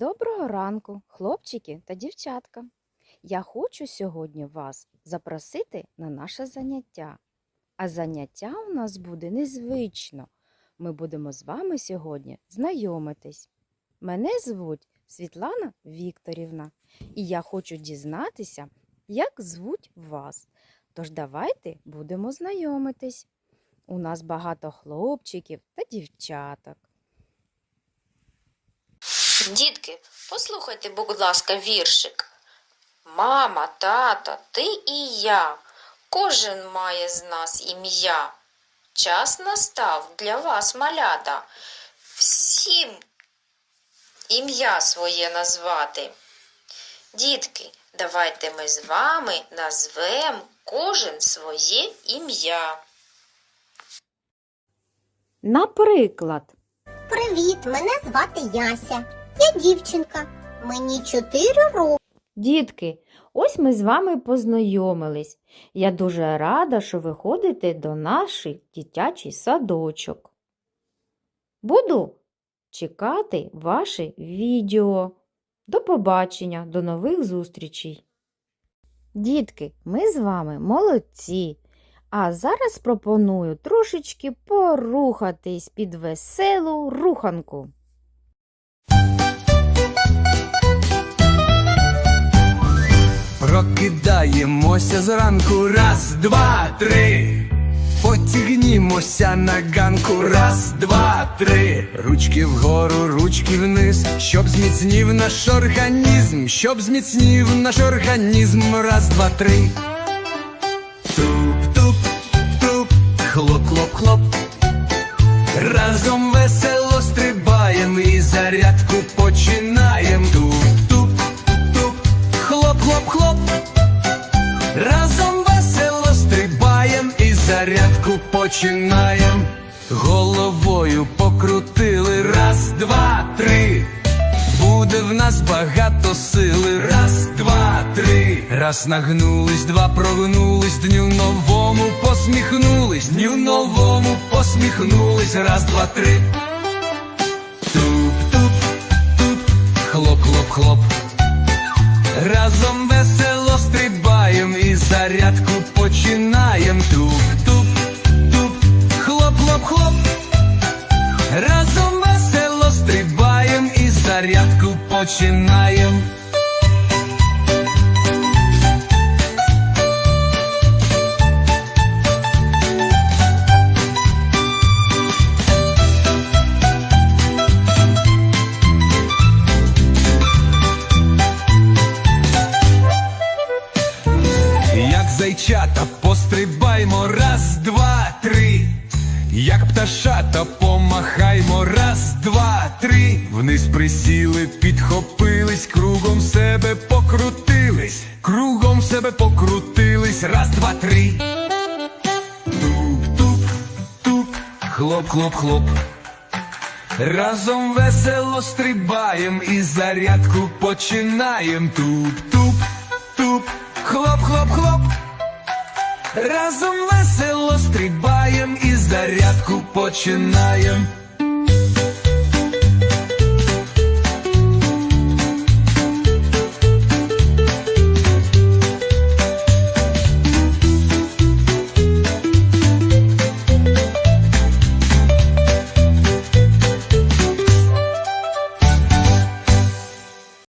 Доброго ранку, хлопчики та дівчатка. Я хочу сьогодні вас запросити на наше заняття. А заняття у нас буде незвично. Ми будемо з вами сьогодні знайомитись. Мене звуть Світлана Вікторівна, і я хочу дізнатися, як звуть вас. Тож давайте будемо знайомитись. У нас багато хлопчиків та дівчаток. Дітки, послухайте, будь ласка, віршик. Мама, тато, ти і я. Кожен має з нас ім'я. Час настав для вас, малята. Всім ім'я своє назвати. Дітки, давайте ми з вами назвемо кожен своє ім'я. Наприклад, Привіт, мене звати Яся. Я дівчинка. Мені 4 роки. Дітки, ось ми з вами познайомились. Я дуже рада, що ви ходите до наших дитячий садочок. Буду чекати ваші відео. До побачення, до нових зустрічей. Дітки, ми з вами молодці. А зараз пропоную трошечки порухатись під веселу руханку. Прокидаємося зранку, раз, два, три. Потягнімося на ганку, раз, два, три. Ручки вгору, ручки вниз, щоб зміцнів наш організм, щоб зміцнів наш організм, раз, два, три. Туп, туп, туп, хлоп, хлоп, хлоп. Зарядку починаєм. Головою покрутили раз, два, три. Буде в нас багато сили. Раз, два, три. Раз нагнулись, два прогнулись, дню новому посміхнулись, дню новому посміхнулись. Раз, два, три. Туп, туп, туп, хлоп, хлоп, хлоп. Разом весело стрибаєм і зарядку починаєм. Туп, зарядку починаєм. Як зайчата пострибаймо, раз, два, три. Як пташата помахаймо, раз, два. Вниз присіли, підхопились, кругом себе покрутились, кругом себе покрутились, раз, два, три. Туп, туп, туп, хлоп, хлоп, хлоп. Разом весело стрибаєм і зарядку починаєм. Туп, туп, туп, хлоп, хлоп, хлоп. Разом весело стрибаєм і зарядку починаєм.